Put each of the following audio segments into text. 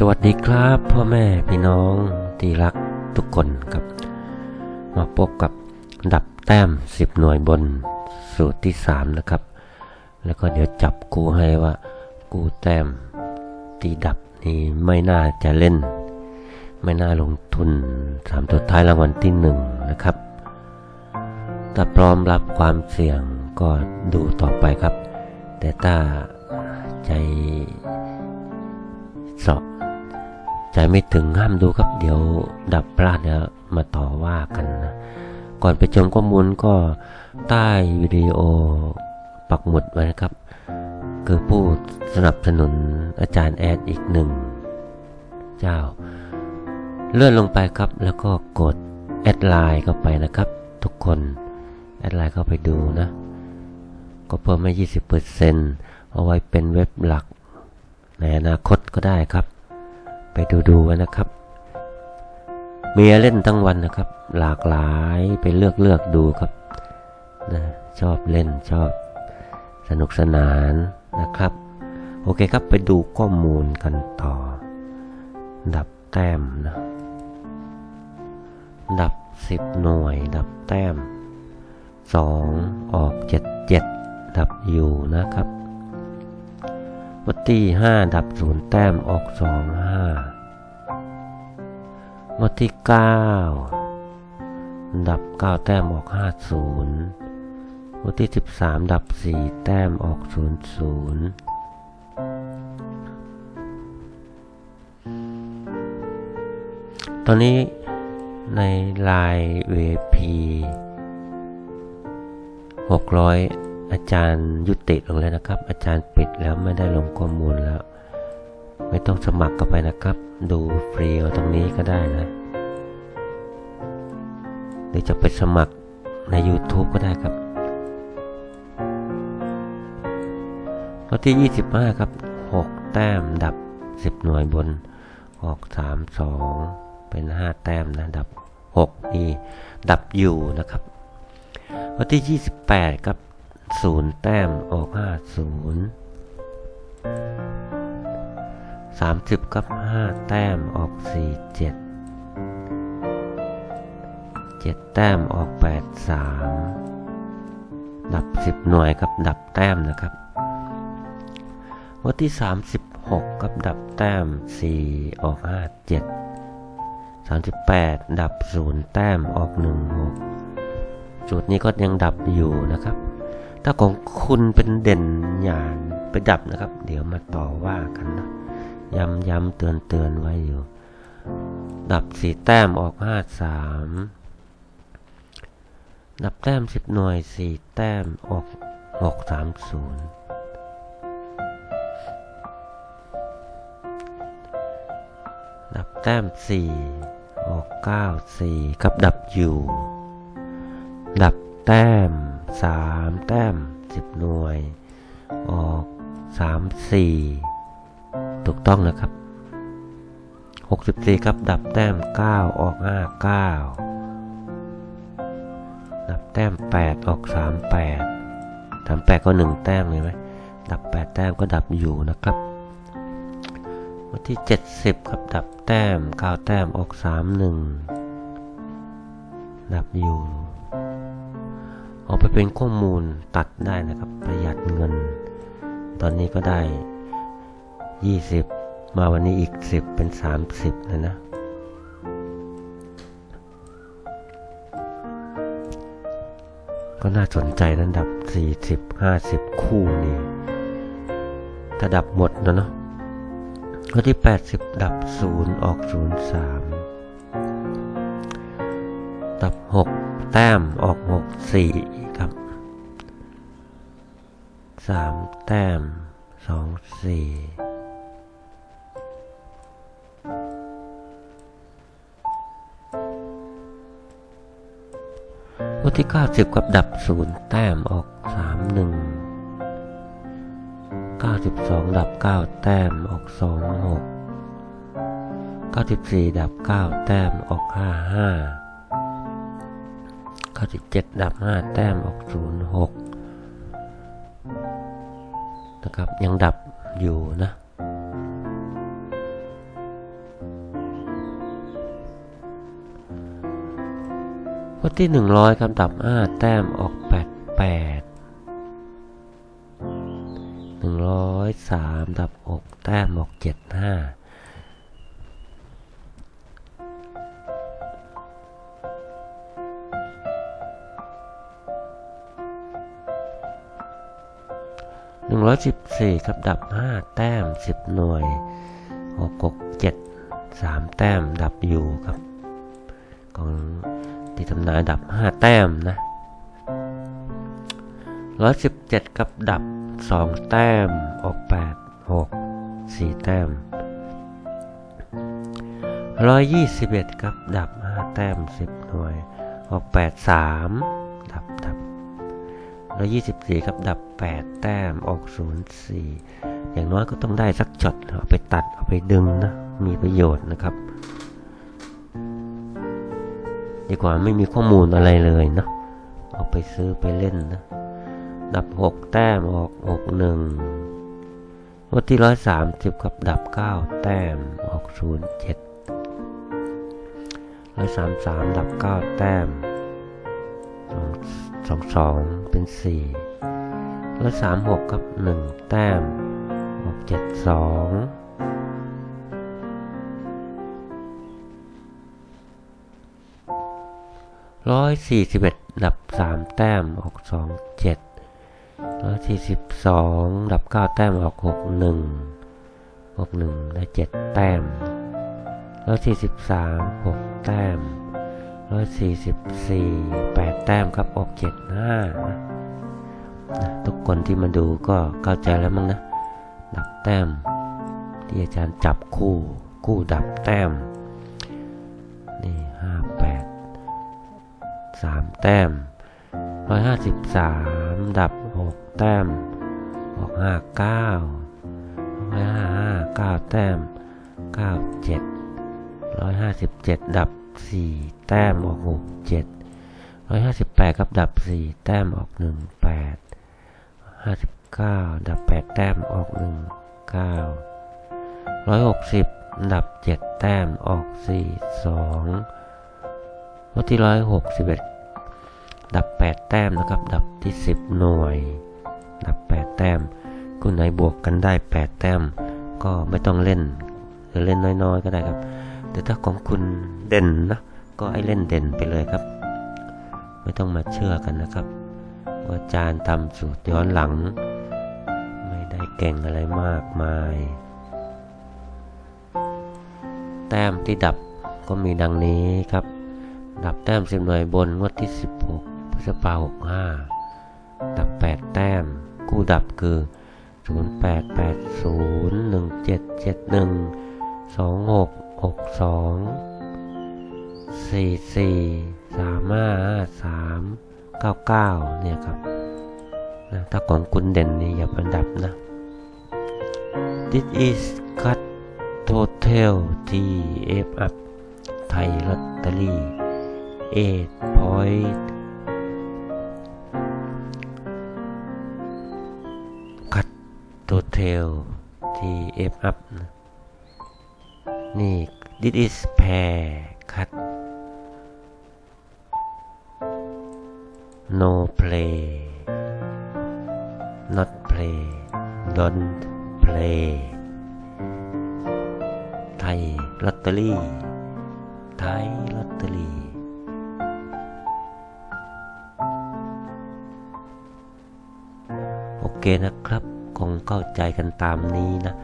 สวัสดีครับพ่อแม่พี่น้องที่รักทุกคนครับ มาพบกับดับแต้ม 10 หน่วยบนสูตรที่ 3 นะครับ แล้วก็เดี๋ยวจับกูให้ว่า กูแต้มตีดับนี่ไม่น่าจะเล่น ไม่น่าลงทุนสามตัวท้ายรางวัลที่ 1 นะครับ ถ้าพร้อมรับความเสี่ยงก็ดูต่อไปครับ แต่ถ้าใจเสาะ ใจไม่ถึงห้ามดูครับเดี๋ยวดับพลาดแล้วมาต่อว่ากันนะก่อนไปชมข้อมูลก็ใต้วิดีโอปักหมุดไว้นะครับ คือผู้สนับสนุนอาจารย์แอดอีกหนึ่งเจ้า เลื่อนลงไปครับแล้วก็กดแอดไลน์เข้าไปนะครับ ทุกคนแอดไลน์เข้าไปดูนะ ก็เพิ่มมา20%เอาไว้เป็นเว็บหลัก ในอนาคตก็ได้ครับ ไปดูดูว้นะครับ มีให้เล่นทั้งวันนะครับ หลากหลายไปเลือกเลือกดูครับนะชอบเล่นชอบสนุกสนานนะครับ โอเคครับไปดูข้อมูลกันต่อ ดับแต้มนะดับ 10 หน่วย ดับแต้ม 2 ออก 7 7 ดับอยู่นะครับ วัตที่5ดับ0แต้มออก2 5วัตที่9ดับ9แต้มออก50วัตที่13ดับ4แต้มออก0 0ตอนนี้ในลาย VP 600 อาจารย์ยุติลงแล้วนะครับ อาจารย์ปิดแล้วไม่ได้ลงข้อมูลแล้ว ไม่ต้องสมัครก็ไปนะครับ ดูฟรีตรงนี้ก็ได้นะหรือจะไปสมัครใน YouTube ก็ได้ครับข้อที่ 25 ครับ 6 แต้มดับ 10 หน่วยบน ออก 3 2 เป็น 5 แต้มนะดับ 6 นี่ ดับอยู่นะครับข้อที่ 28 ครับ ศูนย์แต้มออกห้าศูนย์สามสิบกับห้าแต้มออกสี่เจ็ดเจ็ดแต้มออกแปดสามดับสิบหน่วยกับดับแต้มนะครับ วัดที่สามสิบหกกับดับแต้มสี่ออกห้าเจ็ดสามสิบแปดดับศูนย์แต้มออกหนึ่งหกจุดนี้ก็ยังดับอยู่นะครับ ถ้าของคุณเป็นเด่นอย่างไปดับนะครับ เดี๋ยวมาต่อว่ากันนะย้ำย้ำเตือนเตือนไว้อยู่ ดับสี่แต้มออกห้าสามดับแต้มสิบหน่วยสี่แต้มออกหกสามศูนย์ดับแต้มสี่ออกเก้าสี่ครับดับอยู่ ดับแต้ม สามแต้มสิบหน่วย ออกสามสี่ถูกต้องนะครับ64ครับ ดับแต้ม9ออก5 9ดับแต้ม8ออก38 38ก็1แต้มเลยไหมดับ8แต้มก็ดับอยู่นะครับวันที่70ครับ ดับแต้ม9แต้มออก31ดับอยู่ เอาไปเป็นข้อมูลตัดได้นะครับ ประหยัดเงิน ตอนนี้ก็ได้ 20 มาวันนี้อีก 10 เป็น 30แล้วนะก็น่าสนใจนะดับ 40 50 คู่นี่ถ้าดับหมดนะเนาะก็ที่ 80 ดับ 0 ออก 0 3 ดับ 6 แต้มออก 6 4 ครับ3แต้ม2 4วันที่90กับดับ0แต้มออก3 1 92ดับ9แต้มออก2 6 94ดับ9แต้มออก5 5 97ดับ5แต้มออก0 6ะครับ ยังดับอยู่นะข้อที่ 100ครับดับ 5 แต้มออก 88 103 ดับ 6 แต้มออก 75 จ็ดห้าหนึ่งร้อยสิบสี่ครับดับห้าแต้มสิบหน่วยออกหกเจ็ดสามแต้มดับอยู่ครับ ของที่ทำนายดับห้าแต้มนะร้อยสิบเจ็ดกับดับสองแต้มออกแปดหกสี่แต้มร้อยยี่สิบเอ็ดกับดับห้าแต้มสิบหน่วยออกแปดสามดับดับ ร้อยยี่สิบสี่กับ ดับแปดแต้มออกศูนย์สี่อย่างน้อยก็ต้องได้สักช็อตเอาไปตัดเอาไปดึงนะ มีประโยชน์นะครับ ดีกว่าไม่มีข้อมูลอะไรเลยนะ เอาไปซื้อไปเล่นนะ ดับหกแต้มออกหกหนึ่งวันที่ร้อยสามสิบกับ ดับเก้าแต้มออกศูนย์เจ็ดร้อยสามสามดับเก้าแต้ม สองสองเป็นสี่ร้อยสามหกกับหนึ่งแต้มออกเจ็ดสองร้อยสี่สิบเอ็ดดับสามแต้มออกสองเจ็ดร้อยสี่สิบสองดับเก้าแต้มออกหกหนึ่งหกหนึ่งได้เจ็ดแต้มร้อยสี่สิบสามหกแต้ม ร้อยสี่สิบสี่แปดแต้มครับออกเจ็ดห้านะทุกคนที่มาดูก็เข้าใจแล้วมั้งนะ ดับแต้ม ที่อาจารย์จับคู่ คู่ดับแต้ม นี่ห้าแปดสามแต้มร้อยห้าสิบสามดับหกแต้ม ออกห้าเก้าร้อยห้าห้าเก้าแต้มเก้าเจ็ดร้อยห้าสิบเจ็ดดับ สี่แต้มออกหกเจ็ดร้อยห้าสิบแปดครับดับสี่แต้มออกหนึ่งแปดห้าสิบเก้าดับแปดแต้มออกหนึ่งเก้าร้อยหกสิบดับเจ็ดแต้มออกสี่สองวัที่ร้อยหกสิบเอ็ดดับแปดแต้มนะครับ ดับที่สิบหน่วย ดับแปดแต้มคุณไหนบวกกันได้แปดแต้ม ก็ไม่ต้องเล่นหรือเล่นน้อยๆ ก็ได้ครับ แต่ถ้าของคุณเด่นนะก็ให้เล่นเด่นไปเลยครับ ไม่ต้องมาเชื่อกันนะครับ ว่าจารย์ทำสูตรย้อนหลัง ไม่ได้เก่งอะไรมากมาย แต้มที่ดับก็มีดังนี้ครับ ดับแต้มสิบหน่วยบนงวดที่ 16พฤษภาคม65ดับ 8 แต้ม คู่ดับคือ 08801771226344355399เนี่ยครับนะถ้าของคุณเด่นนี่อย่าประดับนะ This is cut total GF up ไทยลอตเตอรี่8 point คัดตัวเทล TF up นะ นี่ this is pair cut no play not play don't play ไทยลอตเตอรี่ ไทยลอตเตอรี่โอเคนะครับ คงเข้าใจกันตามนี้นะ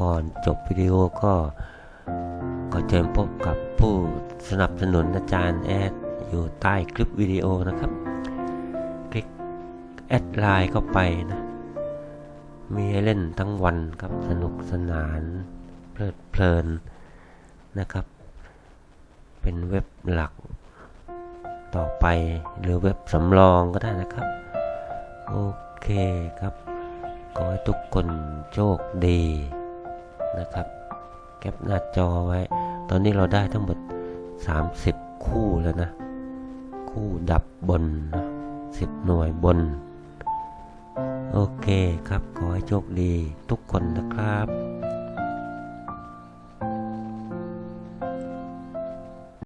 ก่อนจบวิดีโอก็ เชิญพบกับผู้สนับสนุนอาจารย์แอดอยู่ใต้คลิปวิดีโอนะครับ คลิกแอดไลน์เข้าไปนะ มีให้เล่นทั้งวันครับสนุกสนานเพลิดเพลินนะครับ เป็นเว็บหลักต่อไปหรือเว็บสำรองก็ได้นะครับ โอเคครับ ขอให้ทุกคนโชคดีนะครับ แคปหน้าจอไว้ ตอนนี้เราได้ทั้งหมด 30 คู่แล้วนะ คู่ดับบนนะ10 หน่วยบน โอเคครับ ขอให้โชคดีทุกคนนะครับ